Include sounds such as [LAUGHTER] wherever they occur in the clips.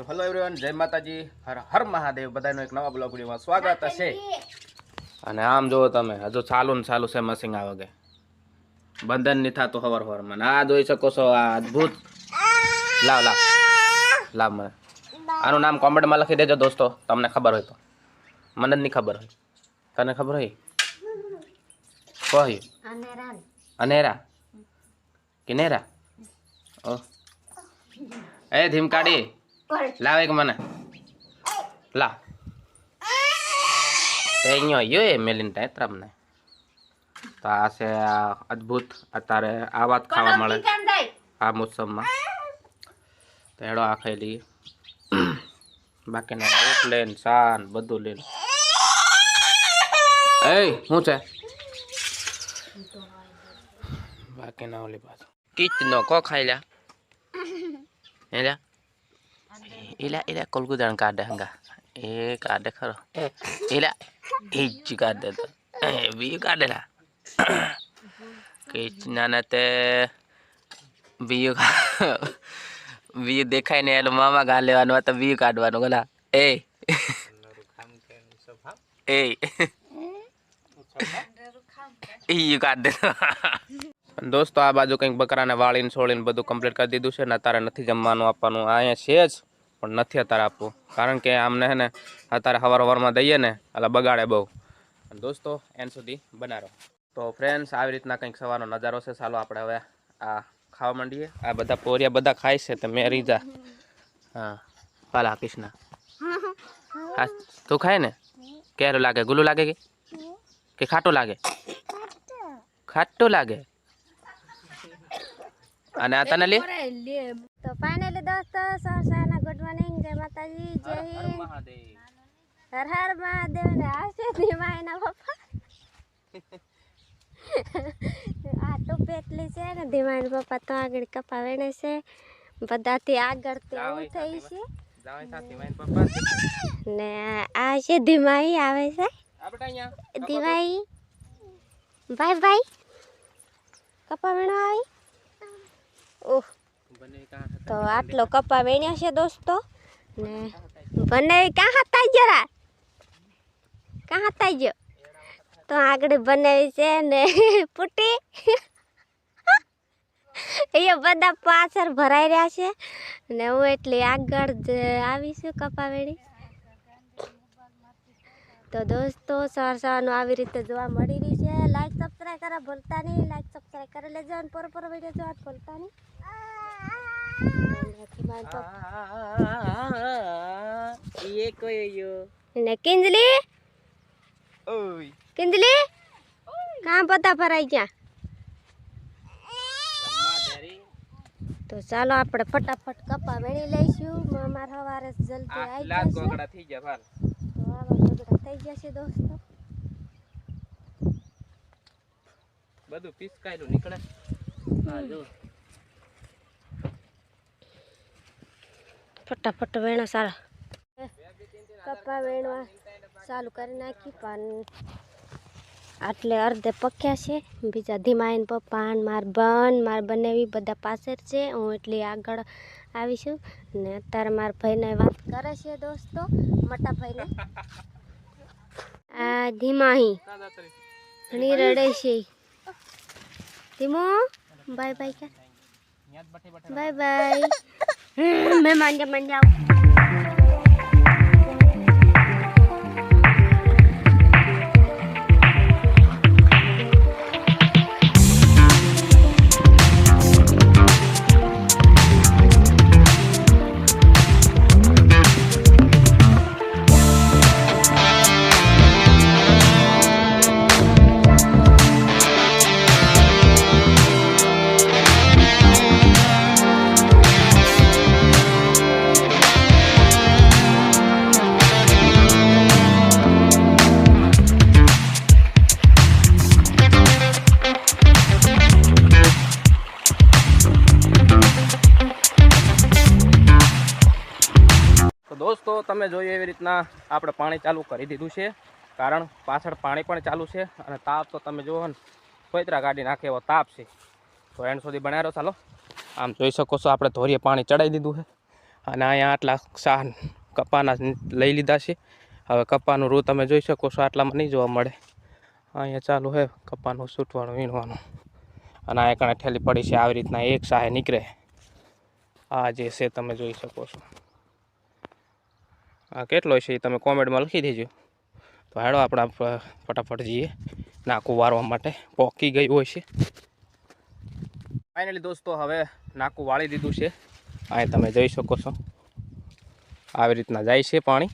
તો hello everyone જય માતાજી. હર હર મહાદેવ. બધાનો એક નવા બ્લોગ વિડીયોમાં સ્વાગત હશે અને આમ જુઓ તમે હજુ ચાલુ ને ચાલુ છે આ વગે. બંધન નહીં થતું હવાર હવારમાં આ જોઈ શકો છો આ અદ્ભુત. લાવ લાવ. લાવ મને. આનું નામ કોમેન્ટમાં લખી દેજો દોસ્તો તમને ખબર હોય તો. મને જ નહીં ખબર હોય. તને ખબર હોય? કહ્યું અનેરા. કિનેરા ઓ એ ધીમકાડી લાવ એક મને લાવ તે અહીંયા યો એ મેલીને તમને તો આ છે આ અદ્ભુત અત્યારે આ વાત ખાવા મળે આ મોસમમાં તો એડો આ ખાઈ લઈએ બાકીના રોટ લઈને સાન બધું લઈને એ શું છે બાકીના ઓલી પાછું કીચનો કો ખાઈ લ્યા એલા એલા એલા કોલગુદાણ કાઢે હંગા એ કાઢે ખરો એલા એ જ કાઢે તો એ બી કાઢેલા કીચના ને તે બીયું બીયું દેખાય ને એટલે મામા ગા લેવાનું તો બીયું કાઢવાનું ગલા એ એ ઈ કાઢ દે દોસ્તો, આ બાજુ કંઈક બકરાને વાળીને છોડીને બધું કમ્પ્લીટ કરી દીધું છે ને અત્યારે નથી જમવાનું આપવાનું. અહીંયા છે જ, પણ નથી અત્યારે આપવું. કારણ કે આમને હે ને, અત્યારે હવાર હવારમાં દઈએ ને, એટલે બગાડે બહુ. દોસ્તો, એન સુધી બનારો. તો ફ્રેન્ડ્સ આવી રીતના કંઈક સવારનો નજારો છે. ચાલો આપણે હવે આ ખાવા માંડીએ. આ બધા પોરિયા બધા ખાય છે, તો મેં રીજા હા. પાલા, કૃષ્ણ. હા, તું ખાય ને? કેરું લાગે? ગુલું લાગે કે ખાટું લાગે? ખાટું લાગે. અને આ તને લે? તો ફાઇનલી દોસ્તો સરસાના ગુડ મોર્નિંગ જય માતાજી જય હિન્દ. હર હર મહાદેવ ને આશે ધીમા એના પપ્પા. આ તો પેટલી છે ને ધીમા એના પપ્પા તો આગળ કપા વેણે છે. બધાથી આગળ તો એવું થઈ છે. ને આ છે ધીમાઈ આવે છે. ધીમાઈ બાય બાય કપા વેણો આવી. ઓહ તો આટલો કપા વેણ્યા છે દોસ્તો. ને બને ક્યાં હતા જરા ક્યાં હતા ગયો? તો આગળ બનાવી છે ને [LAUGHS] પૂટી. [LAUGHS] અહીંયા બધા પાછળ ભરાઈ રહ્યા છે. ને હું એટલી આગળ જ આવીશું કપા વેણી. તો દોસ્તો સવાર સવારનું આવી રીતે જોવા મળી રહી છે. લાઈક સબસ્ક્રાઈબ કરવા ભૂલતા નહીં. લાઈક સબસ્ક્રાઈબ કરી લેજો અને પર પર વીડિયો જોવા ભૂલતા નહીં. ને કિંજલી? કિંજલી? કાં બધા ભરાઈ ગયા? તો ચાલો આપણે ફટાફટ કપા વેણી લઈશું. અમારે સવારે જલ્દી આવી જશે. થઈ ગયા ભાલ તો આવા ગોગડા થઈ જશે દોસ્તો. બધું પીસકાયેલું નીકળે. હા જો ફટાફટ વેણો સારા. કપા વેણવા ચાલુ કરી નાખી, પણ આટલે અર્ધે પક્યા છે. બીજા ધીમા એને પપ્પા માર બન, માર બનેવી બધા પાછળ છે. હું એટલી આગળ આવીશું ને અત્યારે મારા ભાઈને વાત કરે છે દોસ્તો, મોટા ભાઈને. આ ધીમાહી ઘણી રડે છે. ધીમો, બાય બાય કે બાય. બાય મેં માંજા માંજા તમે જોયું એવી રીતના આપણે પાણી ચાલુ કરી દીધું છે. કારણ પાછળ પાણી પણ ચાલુ છે અને તાપ તો તમે જુઓ ને કોઈતરા ગાડી નાખે એવો તાપ છે. તો એન્ડ સુધી બનાવ્યો, ચાલો. આમ જોઈ શકો છો, આપણે ધોરીએ પાણી ચડાવી દીધું છે. અને અહીંયા આટલા શાહ કપાના લઈ લીધા છે. હવે કપાનું રૂ તમે જોઈ શકો છો, આટલામાં નહીં જોવા મળે. અહીંયા ચાલુ છે કપાનું સૂટવાનું વીણવાનું. અને આ કણે ઠેલી પડી છે, આવી રીતના એક શાહે નીકળે. આ જે છે, તમે જોઈ શકો છો. આ કેટલો છે એ તમે કોમેન્ટમાં લખી દેજો. તો હેડો આપણે ફટાફટ જઈએ. નાકું વાળવા માટે પોકી ગઈ હોય છે. ફાઇનલી દોસ્તો હવે નાકું વાળી દીધું છે. અહીં તમે જોઈ શકો છો. આવી રીતના જાય છે પાણી.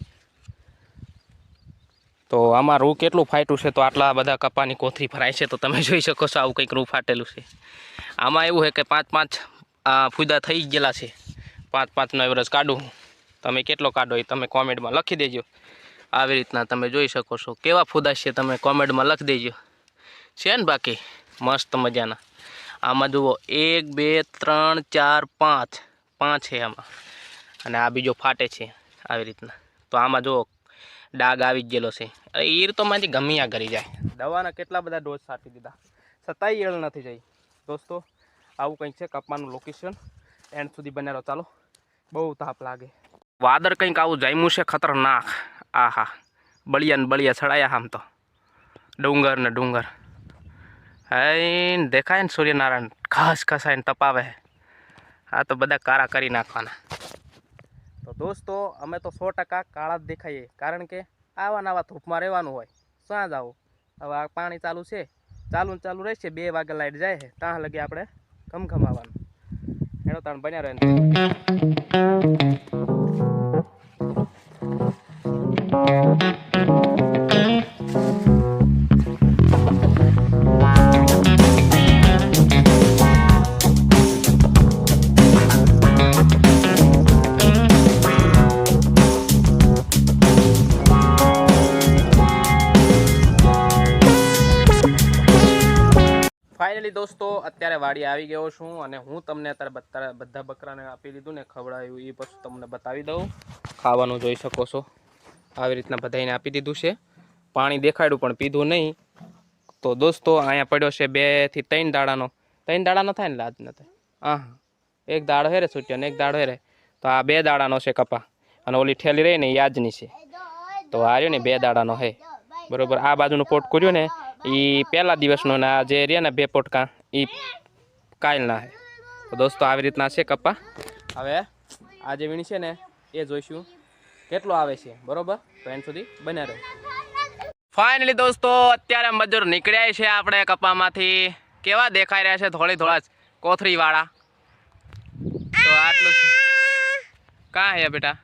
તો આમાં રૂ કેટલું ફાટ્યું છે તો આટલા બધા કપાની કોથરી ભરાય છે તો તમે જોઈ શકો છો આવું કંઈક રૂ ફાટેલું છે. આમાં એવું છે કે પાંચ પાંચ ફૂદા થઈ ગયેલા છે. પાંચ પાંચનો એવરેજ કાઢું. તમે કેટલો કાઢો એ તમે કોમેન્ટમાં લખી દેજો. આવી રીતના તમે જોઈ શકો છો. કેવા ફૂદા છે તમે કોમેન્ટમાં લખી દેજો. છે ને બાકી? મસ્ત મજાના. આમાં જુઓ, એક, બે, ત્રણ, ચાર, પાંચ. પાંચ છે આમાં. અને આ બીજો ફાટે છે આવી રીતના. તો આમાં જુઓ, ડાઘ આવી જ ગયેલો છે. અરે ઈર તો માંથી ગમિયા કરી જાય. દવાના કેટલા બધા ડોઝ સાટી દીધા. છતાંય ઈયળ નથી જઈ. દોસ્તો, આવું કંઈક છે કપાનું લોકેશન એન્ડ સુધી રહો. ચાલો. બહુ તાપ લાગે. વાદળ કંઈક આવું જામ્યું છે, ખતરનાક. આહા, બળિયા ને બળિયા છડાયા આમ તો. ડુંગર ને ડુંગર. હઈ દેખાય ને સૂર્યનારાયણ. ઘાસ ઘસાઈને તપાવે. આ તો બધા કારા કરી નાખવાના. તો દોસ્તો, અમે તો સો ટકા કાળા જ દેખાઈએ. કારણ કે આવા નવા ધૂપમાં રહેવાનું હોય. સાંજ આવો. હવે આ પાણી ચાલુ છે. ચાલુ ને ચાલુ રહેશે. બે વાગે લાઈટ જાય છે. ત્યાં લગી આપણે ઘમઘમાવાનું. એનો તાણ બન્યા રહે ફાઇનલી દોસ્તો, અત્યારે વાડી આવી ગયો છું અને હું તમને અત્યારે બધા બકરાને આપી દીધું ને ખવડાવ્યું, એ પછી તમને બતાવી દઉં. ખાવાનું જોઈ શકો છો. આવી રીતના બધાને આપી દીધું છે. પાણી દેખાડ્યું પણ પીધું નહીં. તો દોસ્તો, અહીંયા પડ્યો છે બેથી ત્રણ દાડાનો. ત્રણ દાડાનો થાય ને લાજ ન થાય. હા. એક દાડો હેરે છૂટ્યો ને એક દાડો હેરે. તો આ બે દાડાનો છે કપા. અને ઓલી ઠેલી રહી ને યાજની છે. તો આ રહ્યો ને બે દાડાનો હે. બરોબર, આ બાજુનું પોટ કર્યું ને એ પહેલા દિવસનો ને આ જે રહ્યા ને બે પોટકા એ કાયલના હે. તો દોસ્તો, આવી રીતના છે કપા. હવે આ જે વીણી છે ને, એ જોઈશું. કેટલો આવે છે? બરોબર? તો એન સુધી બન્યા રહે. ફાઇનલી દોસ્તો અત્યારે મજૂર નીકળ્યા છે આપણે કપામાંથી. કેવા દેખાઈ રહ્યા છે થોડી થોડા કોથરી વાળા તો આટલું કાં હે બેટા?